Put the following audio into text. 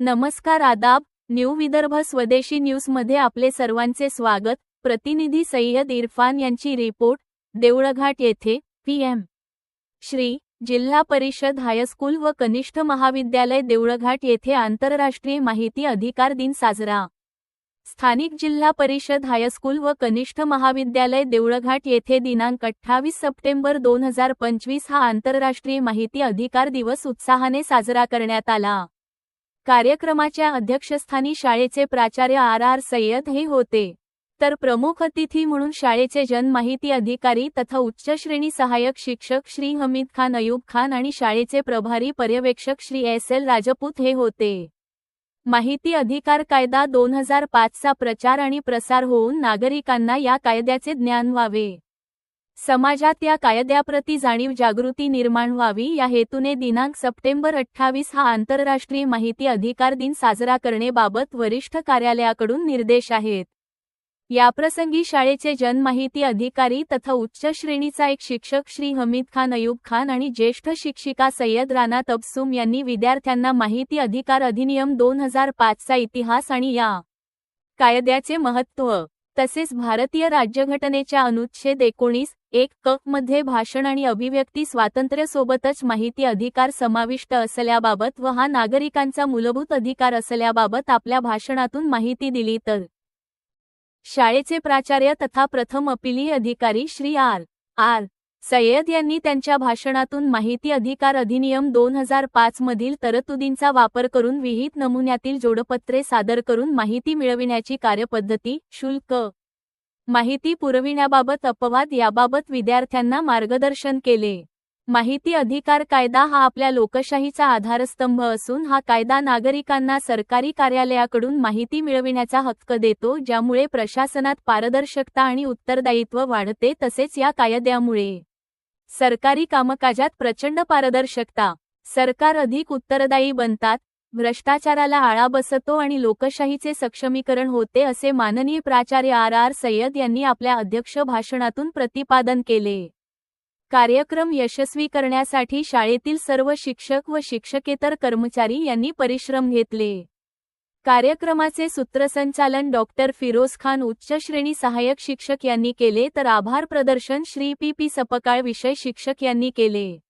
नमस्कार आदाब न्यू विदर्भ स्वदेशी न्यूजमध्ये आपले सर्वांचे स्वागत. प्रतिनिधी सय्यद इरफान यांची रिपोर्ट देवळघाट येथे पीएम श्री जिल्हा परिषद हायस्कूल व कनिष्ठ महाविद्यालय देवळघाट येथे आंतरराष्ट्रीय माहिती अधिकार दिन साजरा. स्थानिक जिल्हा परिषद हायस्कूल व कनिष्ठ महाविद्यालय देवळघाट येथे दिनांक अठ्ठावीस सप्टेंबर दोन हजार पंचवीस हा आंतरराष्ट्रीय माहिती अधिकार दिवस उत्साहाने साजरा करण्यात आला. कार्यक्रमाच्या अध्यक्षस्थानी शाळेचे प्राचार्य आर आर सय्यद हे होते. तर प्रमुख अतिथी म्हणून शाळेचे जनमाहिती अधिकारी तथा उच्च श्रेणी सहाय्यक शिक्षक श्री हमीद खान अयूब खान आणि शाळेचे प्रभारी पर्यवेक्षक श्री एस एल राजपूत हे होते. माहिती अधिकार कायदा दोन हजार पाचचा प्रचार आणि प्रसार होऊन नागरिकांना या कायद्याचे ज्ञान व्हावे. समाजात या कायद्याप्रती जाणीव जागृती निर्माण व्हावी या हेतूने दिनांक सप्टेंबर अठ्ठावीस हा आंतरराष्ट्रीय माहिती अधिकार दिन साजरा करणेबाबत वरिष्ठ कार्यालयाकडून निर्देश आहेत. याप्रसंगी शाळेचे जनमाहिती अधिकारी तथा उच्च श्रेणीचा एक शिक्षक श्री हमीद खान अयूब खान आणि ज्येष्ठ शिक्षिका सय्यद राना तबसूम यांनी विद्यार्थ्यांना माहिती अधिकार अधिनियम दोन हजार पाचचा इतिहास आणि या कायद्याचे महत्त्व तसेच भारतीय राज्यघटनेच्या अनुच्छेद एकोणीस एक क मध्ये भाषण आणि अभिव्यक्ती स्वातंत्र्यासोबतच माहिती अधिकार समाविष्ट असल्याबाबत व हा नागरिकांचा मूलभूत अधिकार असल्याबाबत आपल्या भाषणातून माहिती दिली तर शाळेचे प्राचार्य तथा प्रथम अपिली अधिकारी श्री आर. आर. सय्यद यांनी त्यांच्या भाषणातून माहिती अधिकार अधिनियम दोन हजार पाच मधील तरतुदींचा वापर करून विहित नमुन्यातील जोडपत्रे सादर करून माहिती मिळविण्याची कार्यपद्धती शुल्क माहिती पुरविण्याबाबत अपवाद याबाबत विद्यार्थ्यांना मार्गदर्शन केले. माहिती अधिकार कायदा हा आपल्या लोकशाहीचा आधारस्तंभ असून हा कायदा नागरिकांना सरकारी कार्यालयाकडून माहिती मिळविण्याचा हक्क देतो ज्यामुळे प्रशासनात पारदर्शकता आणि उत्तरदायित्व वाढते तसेच या कायद्यामुळे सरकारी कामकाजात प्रचंड पारदर्शकता सरकार अधिक उत्तरदायी बनतात भ्रष्टाचाराला आळा बसतो आणि लोकशाहीचे सक्षमीकरण होते असे माननीय प्राचार्य आर आर सय्यद यांनी आपल्या अध्यक्ष भाषणातून प्रतिपादन केले. कार्यक्रम यशस्वी करण्यासाठी शाळेतील सर्व शिक्षक व शिक्षकेतर कर्मचारी यांनी परिश्रम घेतले. कार्यक्रमाचे सूत्रसंचालन डॉक्टर फिरोज खान उच्च श्रेणी सहाय्यक शिक्षक यांनी केले तर आभार प्रदर्शन श्री पी पी सपकाळ विषय शिक्षक यांनी केले.